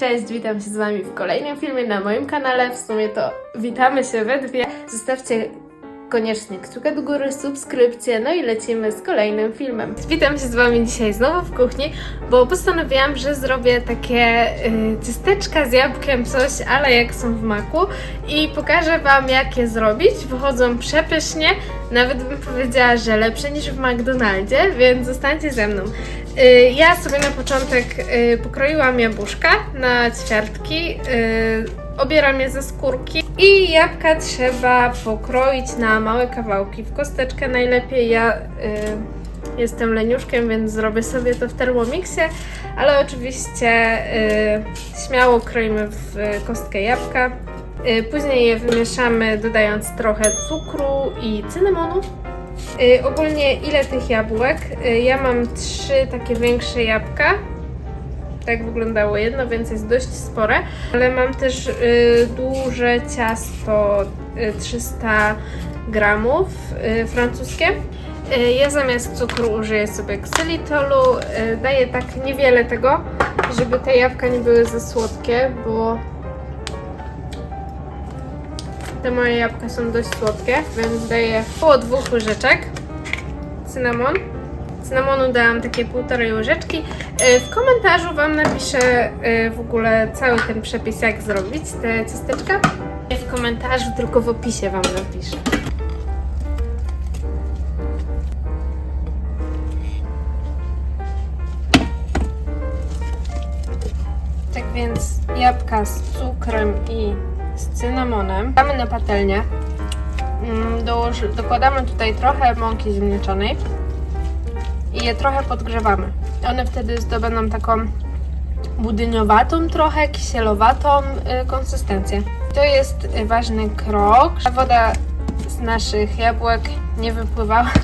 cześć, witam się z Wami w kolejnym filmie na moim kanale. W sumie to witamy się we dwie. Zostawcie koniecznie kciuka do góry, subskrypcję, no i lecimy z kolejnym filmem. Witam się z Wami dzisiaj znowu w kuchni, bo postanowiłam, że zrobię takie y, z jabłkiem, coś, ale jak są w maku i pokażę Wam jak je zrobić. Wychodzą przepysznie, nawet bym powiedziała, że lepsze niż w McDonaldzie, więc zostańcie ze mną. Y, Ja sobie na początek y, pokroiłam jabłuszka na ćwiartki, y, obieram je ze skórki i jabłka trzeba pokroić na małe kawałki, w kosteczkę najlepiej. Ja y, jestem leniuszkiem, więc zrobię sobie to w Thermomixie, ale oczywiście y, śmiało kroimy w y, kostkę jabłka. Y, Później je wymieszamy dodając trochę cukru i cynamonu. Y, ogólnie ile tych jabłek? Y, ja mam trzy takie większe jabłka. Tak wyglądało jedno, więc jest dość spore. Ale mam też y, duże ciasto y, 300 gramów y, francuskie. Y, ja zamiast cukru użyję sobie ksylitolu. Y, daję tak niewiele tego, żeby te jabłka nie były za słodkie, bo te moje jabłka są dość słodkie, więc daję około dwóch łyżeczek. Cynamon. Cynamonu dałam takie półtorej łyżeczki. E, W komentarzu Wam napiszę e, w ogóle cały ten przepis, jak zrobić te ciasteczka. Nie w komentarzu, tylko w opisie Wam napiszę. Tak więc jabłka z cukrem i z cynamonem damy na patelnię. Mm, dokładamy tutaj trochę mąki ziemniaczanej i je trochę podgrzewamy. One wtedy zdobędą taką budyniowatą trochę, kisielowatą y, konsystencję. To jest ważny krok. Woda z naszych jabłek nie wypływała.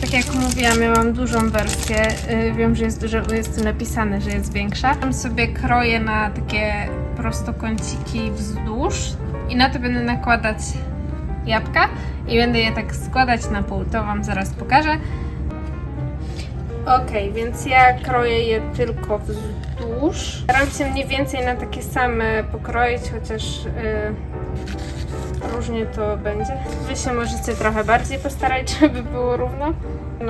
Tak jak mówiłam, ja mam dużą wersję. y, Wiem, że jest, dużo, jest tu napisane, że jest większa. Tam sobie kroję na takie prostokąciki wzdłuż i na to będę nakładać jabłka i będę je tak składać na pół. To Wam zaraz pokażę. Ok, więc ja kroję je tylko wzdłuż. Staram się mniej więcej na takie same pokroić, chociaż yy, różnie to będzie. Wy się możecie trochę bardziej postarać, żeby było równo.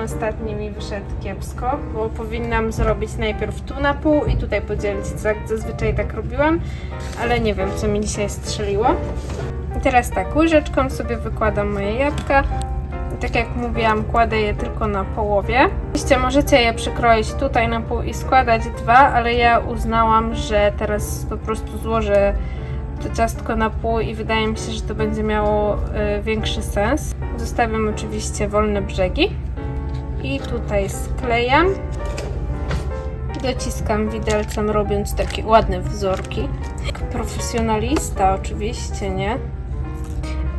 Ostatni mi wyszedł kiepsko, bo powinnam zrobić najpierw tu na pół i tutaj podzielić, zazwyczaj tak robiłam, ale nie wiem, co mi dzisiaj strzeliło. I teraz tak, łyżeczką sobie wykładam moje jabłka. Tak jak mówiłam, kładę je tylko na połowie. Oczywiście możecie je przykroić tutaj na pół i składać dwa, ale ja uznałam, że teraz po prostu złożę to ciastko na pół i wydaje mi się, że to będzie miało y, większy sens. Zostawiam oczywiście wolne brzegi i tutaj sklejam. Dociskam widelcem, robiąc takie ładne wzorki. Profesjonalista oczywiście, nie?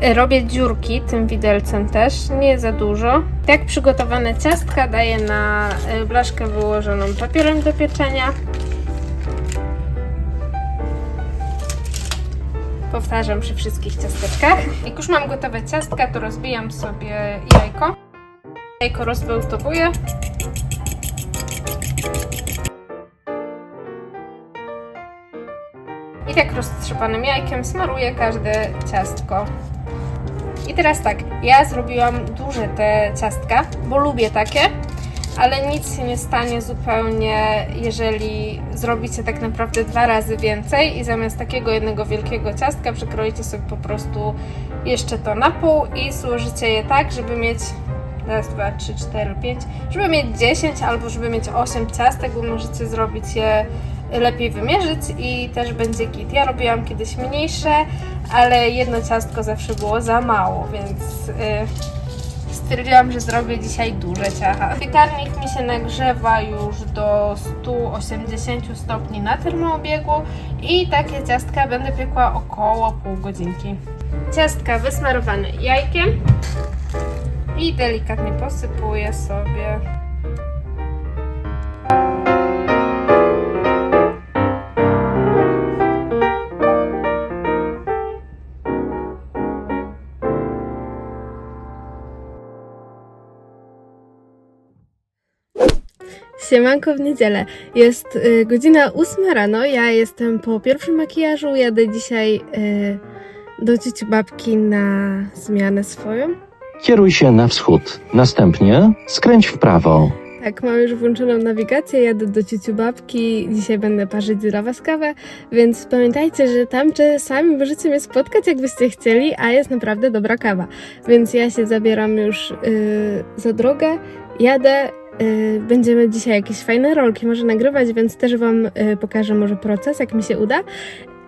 Robię dziurki tym widelcem też, nie za dużo. Tak przygotowane ciastka daję na y, blaszkę wyłożoną papierem do pieczenia. Powtarzam przy wszystkich ciasteczkach. Jak już mam gotowe ciastka, to rozbijam sobie jajko. Jajko rozbełtowuję. I tak roztrzepanym jajkiem smaruję każde ciastko. I teraz tak, ja zrobiłam duże te ciastka, bo lubię takie, ale nic się nie stanie zupełnie, jeżeli zrobicie tak naprawdę dwa razy więcej i zamiast takiego jednego wielkiego ciastka przekroicie sobie po prostu jeszcze to na pół i złożycie je tak, żeby mieć raz, dwa, trzy, cztery, pięć, żeby mieć 10 albo żeby mieć 8 ciastek, bo możecie zrobić je lepiej wymierzyć i też będzie git. Ja robiłam kiedyś mniejsze, ale jedno ciastko zawsze było za mało, więc y, stwierdziłam, że zrobię dzisiaj duże ciacha. Piekarnik mi się nagrzewa już do 180 stopni na termoobiegu i takie ciastka będę piekła około pół godzinki. Ciastka wysmarowane jajkiem i delikatnie posypuję sobie. Siemanko w niedzielę. Jest y, godzina 8 rano, ja jestem po pierwszym makijażu, jadę dzisiaj y, do cici babki na zmianę swoją. Kieruj się na wschód. Następnie skręć w prawo. Tak, mam już włączoną nawigację, jadę do cici babki, dzisiaj będę parzyć dla was kawę, więc pamiętajcie, że tam czasami możecie mnie spotkać, jakbyście chcieli, a jest naprawdę dobra kawa. Więc ja się zabieram już y, za drogę, jadę, będziemy dzisiaj jakieś fajne rolki może nagrywać, więc też wam y, pokażę może proces, jak mi się uda.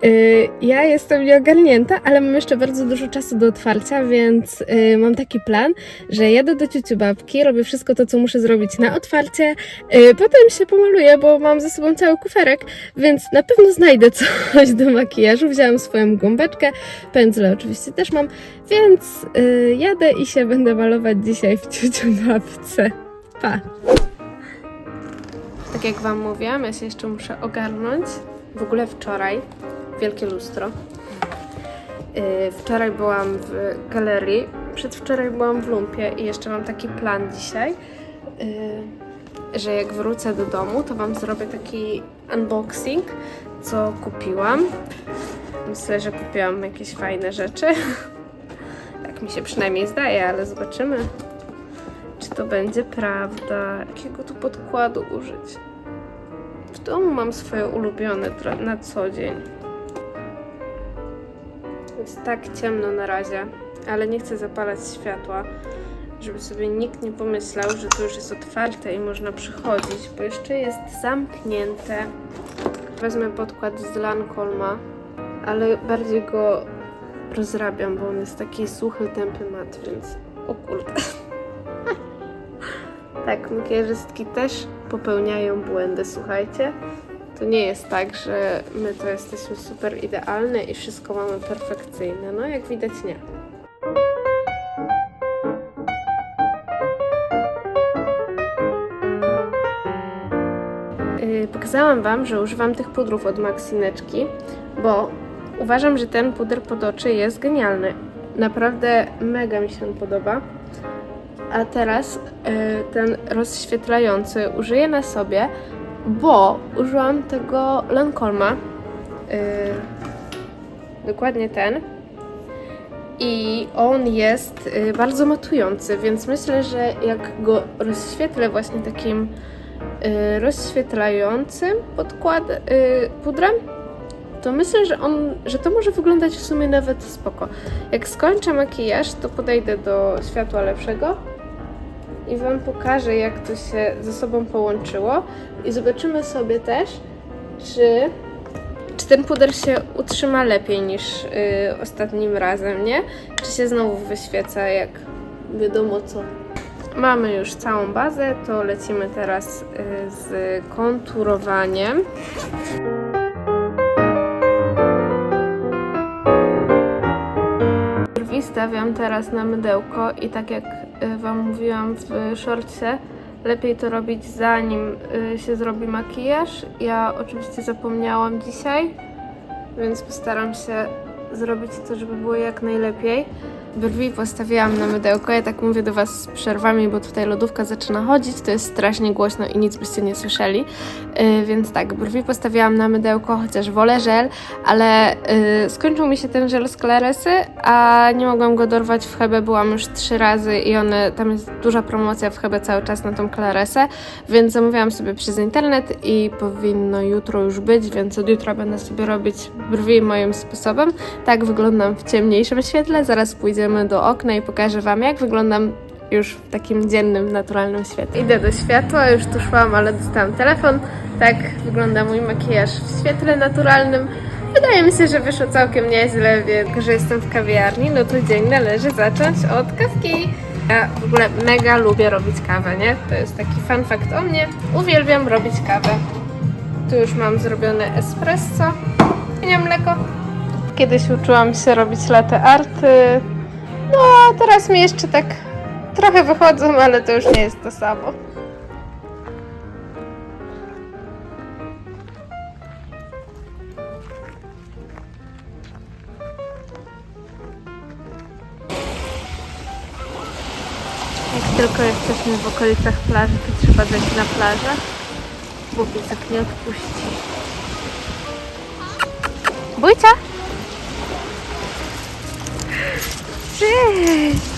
Y, Ja jestem nieogarnięta, ale mam jeszcze bardzo dużo czasu do otwarcia, więc y, mam taki plan, że jadę do ciuciu babki, robię wszystko to, co muszę zrobić na otwarcie, y, potem się pomaluję, bo mam ze sobą cały kuferek, więc na pewno znajdę coś do makijażu. Wzięłam swoją gąbeczkę, pędzle oczywiście też mam, więc y, jadę i się będę malować dzisiaj w ciuciu babce. Pa! Tak jak Wam mówiłam, ja się jeszcze muszę ogarnąć. W ogóle wczoraj, wielkie lustro. Yy, wczoraj byłam w galerii, przedwczoraj byłam w lumpie i jeszcze mam taki plan dzisiaj, yy, że jak wrócę do domu, to Wam zrobię taki unboxing, co kupiłam. Myślę, że kupiłam jakieś fajne rzeczy. Tak mi się przynajmniej zdaje, ale zobaczymy, to będzie prawda. Jakiego tu podkładu użyć? W domu mam swoje ulubione na co dzień. Jest tak ciemno na razie, ale nie chcę zapalać światła, żeby sobie nikt nie pomyślał, że to już jest otwarte i można przychodzić, bo jeszcze jest zamknięte. Wezmę podkład z Lancoma, ale bardziej go rozrabiam, bo on jest taki suchy, tępy mat, więc o kurde. Tak, makijażystki też popełniają błędy, słuchajcie. To nie jest tak, że my to jesteśmy super idealne i wszystko mamy perfekcyjne. No, jak widać, nie. Yy, Pokazałam Wam, że używam tych pudrów od Maxineczki, bo uważam, że ten puder pod oczy jest genialny. Naprawdę mega mi się on podoba. A teraz y, ten rozświetlający użyję na sobie, bo użyłam tego Lancolma. Y, dokładnie ten. I on jest y, bardzo matujący, więc myślę, że jak go rozświetlę właśnie takim rozświetlającym podkład pudrem, to myślę, że on, że to może wyglądać w sumie nawet spoko. Jak skończę makijaż, to podejdę do światła lepszego i Wam pokażę, jak to się ze sobą połączyło i zobaczymy sobie też, czy, czy ten puder się utrzyma lepiej niż y, ostatnim razem, nie? Czy się znowu wyświeca, jak wiadomo co. Mamy już całą bazę, to lecimy teraz y, z konturowaniem. Stawiam teraz na mydełko i tak jak y, Wam mówiłam w shortcie, lepiej to robić zanim y, się zrobi makijaż. Ja oczywiście zapomniałam dzisiaj, więc postaram się zrobić to, żeby było jak najlepiej. Brwi postawiłam na mydełko, ja tak mówię do Was z przerwami, bo tutaj lodówka zaczyna chodzić, to jest strasznie głośno i nic byście nie słyszeli. Yy, więc tak, brwi postawiłam na mydełko, chociaż wolę żel, ale yy, skończył mi się ten żel z Claresy, a nie mogłam go dorwać w Hebe, byłam już trzy razy i one, tam jest duża promocja w Hebe cały czas na tą Claresę, więc zamówiłam sobie przez internet i powinno jutro już być, więc od jutra będę sobie robić brwi moim sposobem. Tak wyglądam w ciemniejszym świetle, zaraz pójdziemy do okna i pokażę Wam, jak wyglądam już w takim dziennym, naturalnym świetle. Idę do światła, już tu szłam, ale dostałam telefon. Tak wygląda mój makijaż w świetle naturalnym. Wydaje mi się, że wyszło całkiem nieźle, więc że jestem w kawiarni, no to dzień należy zacząć od kawki. Ja w ogóle mega lubię robić kawę, nie? To jest taki fun fact o mnie. Uwielbiam robić kawę. Tu już mam zrobione espresso. I nie mleko. Kiedyś uczyłam się robić latte arty. No, teraz mi jeszcze tak trochę wychodzą, ale to już nie jest to samo. Jak tylko jesteśmy w okolicach plaży, to trzeba zejść na plażę. Bo piesek nie odpuści. Bójcia! Cześć!